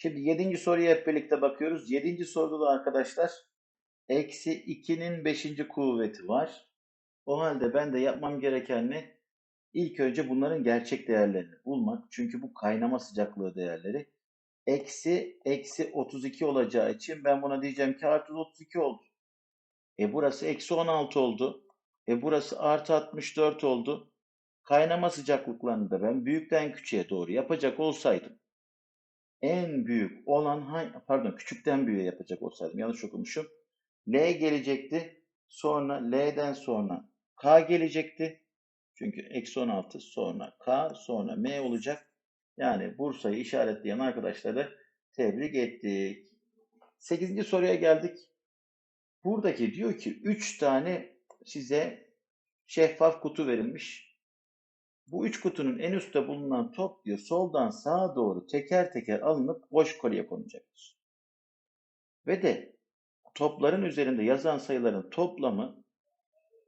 Şimdi 7. soruya hep birlikte bakıyoruz. 7. soruda da arkadaşlar eksi 2'nin 5. kuvveti var. O halde ben de yapmam gereken ne? İlk önce bunların gerçek değerlerini bulmak. Çünkü bu kaynama sıcaklığı değerleri. Eksi, eksi 32 olacağı için ben buna diyeceğim ki artı 32 oldu. E burası eksi 16 oldu. E burası artı 64 oldu. Kaynama sıcaklıklarını da ben büyükten küçüğe doğru yapacak olsaydım en büyük olan hangi, pardon küçükten büyüğe yapacak olsaydım yanlış okumuşum. L gelecekti. Sonra L'den sonra K gelecekti. Çünkü eksi 16 sonra K sonra M olacak. Yani Bursa'yı işaretleyen arkadaşları tebrik ettik. 8. soruya geldik. Buradaki diyor ki 3 tane size şeffaf kutu verilmiş. Bu üç kutunun en üstte bulunan top diyor soldan sağa doğru teker teker alınıp boş kolye konacaktır. Ve de topların üzerinde yazan sayıların toplamı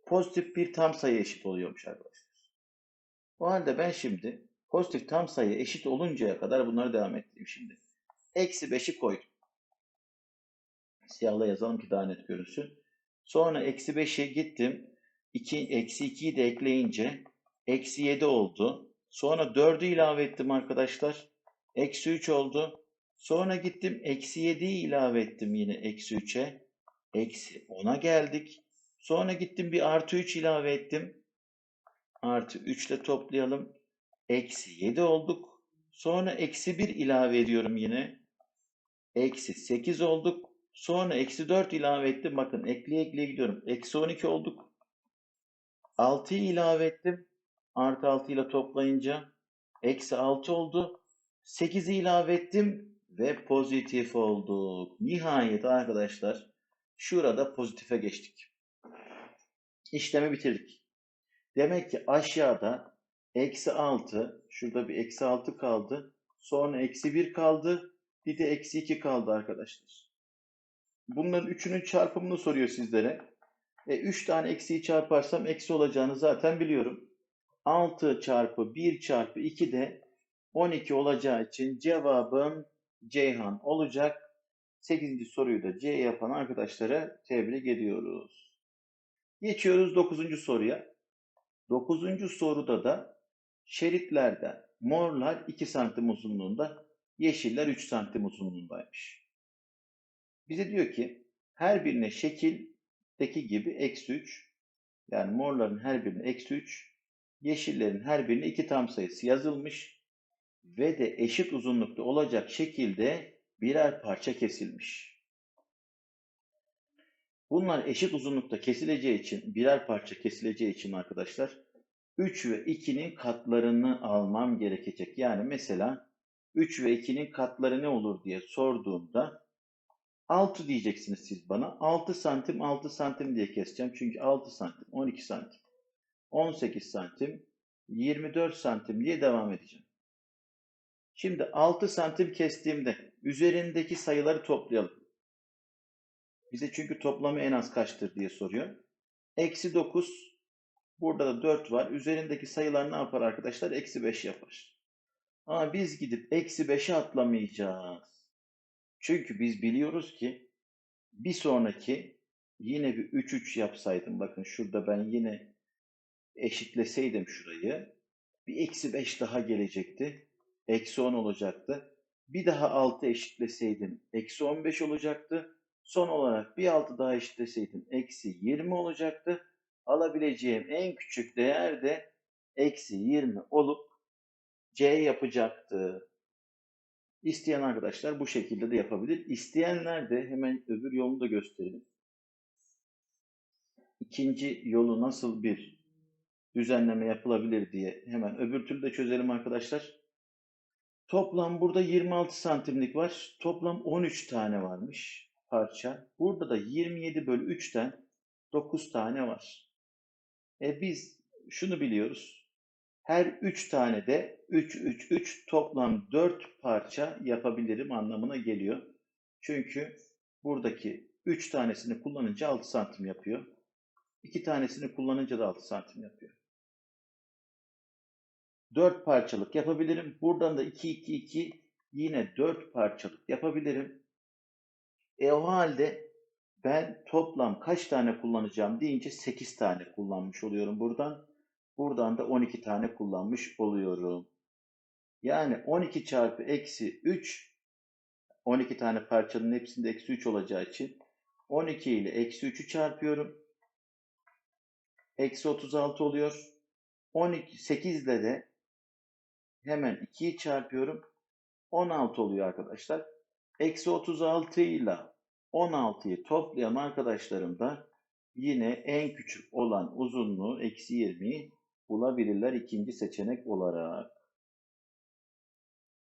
pozitif bir tam sayı eşit oluyormuş arkadaşlar. O halde ben şimdi pozitif tam sayı eşit oluncaya kadar bunları devam ettireyim şimdi. Eksi 5'i koydum. Siyahla yazalım ki daha net görünsün. Sonra eksi 5'e gittim. 2, eksi 2'yi de ekleyince Eksi 7 oldu. Sonra 4'ü ilave ettim arkadaşlar. Eksi 3 oldu. Sonra gittim eksi 7'yi ilave ettim yine eksi 3'e. Eksi 10'a geldik. Sonra gittim bir artı 3 ilave ettim. Artı 3 ile toplayalım. Eksi 7 olduk. Sonra eksi 1 ilave ediyorum yine. Eksi 8 olduk. Sonra eksi 4 ilave ettim. Bakın ekleye ekleye gidiyorum. Eksi 12 olduk. 6'yı ilave ettim. Artı 6 ile toplayınca eksi 6 oldu. 8'i ilave ettim ve pozitif olduk. Nihayet arkadaşlar şurada pozitife geçtik. İşlemi bitirdik. Demek ki aşağıda eksi 6, şurada bir eksi 6 kaldı. Sonra eksi 1 kaldı. Bir de eksi 2 kaldı arkadaşlar. Bunların üçünün çarpımını soruyor sizlere. E, 3 tane eksiyi çarparsam eksi olacağını zaten biliyorum. 6 çarpı 1 çarpı 2 de 12 olacağı için cevabım Ceyhan olacak. 8. soruyu da C yapan arkadaşlara tebrik ediyoruz. Geçiyoruz 9. soruya. 9. soruda da şeritlerde morlar 2 santim uzunluğunda, yeşiller 3 santim uzunluğundaymış. Bize diyor ki her birine şekildeki gibi eksi 3 yani morların her birine eksi 3 yeşillerin her birine iki tam sayısı yazılmış ve de eşit uzunlukta olacak şekilde birer parça kesilmiş. Bunlar eşit uzunlukta kesileceği için, birer parça kesileceği için arkadaşlar 3 ve 2'nin katlarını almam gerekecek. Yani mesela 3 ve 2'nin katları ne olur diye sorduğumda 6 diyeceksiniz siz bana. 6 santim 6 santim diye keseceğim. Çünkü 6 santim 12 santim. 18 santim, 24 santim diye devam edeceğim. Şimdi 6 santim kestiğimde üzerindeki sayıları toplayalım. Bize çünkü toplamı en az kaçtır diye soruyor. Eksi 9, burada da 4 var. Üzerindeki sayılar ne yapar arkadaşlar? Eksi 5 yapar. Ama biz gidip eksi 5'e atlamayacağız. Çünkü biz biliyoruz ki bir sonraki yine bir 3 3 yapsaydım. Bakın şurada ben yine eşitleseydim şurayı bir eksi 5 daha gelecekti. Eksi 10 olacaktı. Bir daha 6 eşitleseydim eksi 15 olacaktı. Son olarak bir 6 daha eşitleseydim eksi 20 olacaktı. Alabileceğim en küçük değer de eksi 20 olup C yapacaktı. İsteyen arkadaşlar bu şekilde de yapabilir. İsteyenler de hemen öbür yolunu da gösterelim. İkinci yolu nasıl bir düzenleme yapılabilir diye hemen öbür türlü de çözelim arkadaşlar. Toplam burada 26 santimlik var. Toplam 13 tane varmış parça. Burada da 27 bölü 3'ten 9 tane var. E biz şunu biliyoruz. Her 3 tane de 3, 3, 3 toplam 4 parça yapabilirim anlamına geliyor. Çünkü buradaki 3 tanesini kullanınca 6 santim yapıyor. 2 tanesini kullanınca da 6 santim yapıyor. 4 parçalık yapabilirim. Buradan da 2, 2, 2 yine 4 parçalık yapabilirim. E o halde ben toplam kaç tane kullanacağım deyince 8 tane kullanmış oluyorum buradan. Buradan da 12 tane kullanmış oluyorum. Yani 12 çarpı eksi 3 12 tane parçanın hepsinde eksi 3 olacağı için 12 ile eksi 3'ü çarpıyorum. Eksi 36 oluyor. 12, 8 ile de hemen 2'yi çarpıyorum. 16 oluyor arkadaşlar. Eksi 36 ile 16'yı toplayan arkadaşlarım da yine en küçük olan uzunluğu eksi 20'yi bulabilirler ikinci seçenek olarak.